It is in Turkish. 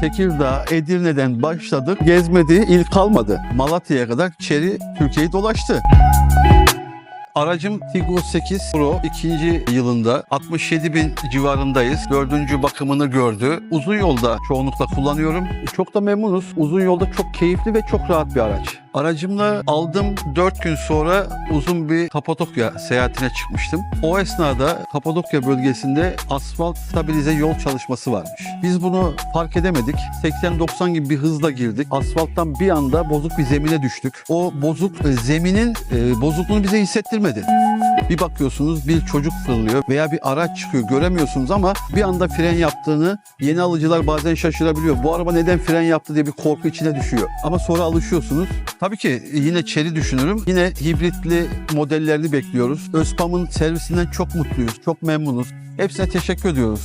Tekirdağ, Edirne'den başladık. Gezmediği il kalmadı. Malatya'ya kadar Çeri Türkiye'yi dolaştı. Aracım Tiggo 8 Pro ikinci yılında 67 bin civarındayız. Dördüncü bakımını gördü. Uzun yolda çoğunlukla kullanıyorum. Çok da memnunuz. Uzun yolda çok keyifli ve çok rahat bir araç. Aracımla aldım 4 gün sonra uzun bir Kapadokya seyahatine çıkmıştım. O esnada Kapadokya bölgesinde asfalt stabilize yol çalışması varmış. Biz bunu fark edemedik. 80-90 gibi bir hızla girdik. Asfalttan bir anda bozuk bir zemine düştük. O bozuk e, zeminin e, bozukluğunu bize hissettirmedi. Bir bakıyorsunuz bir çocuk fırlıyor veya bir araç çıkıyor göremiyorsunuz ama bir anda fren yaptığını yeni alıcılar bazen şaşırabiliyor. Bu araba neden fren yaptı diye bir korku içine düşüyor. Ama sonra alışıyorsunuz. Tabii ki yine Chery düşünürüm. Yine hibritli modellerini bekliyoruz. Özpam'ın servisinden çok mutluyuz, çok memnunuz. Hepsine teşekkür ediyoruz.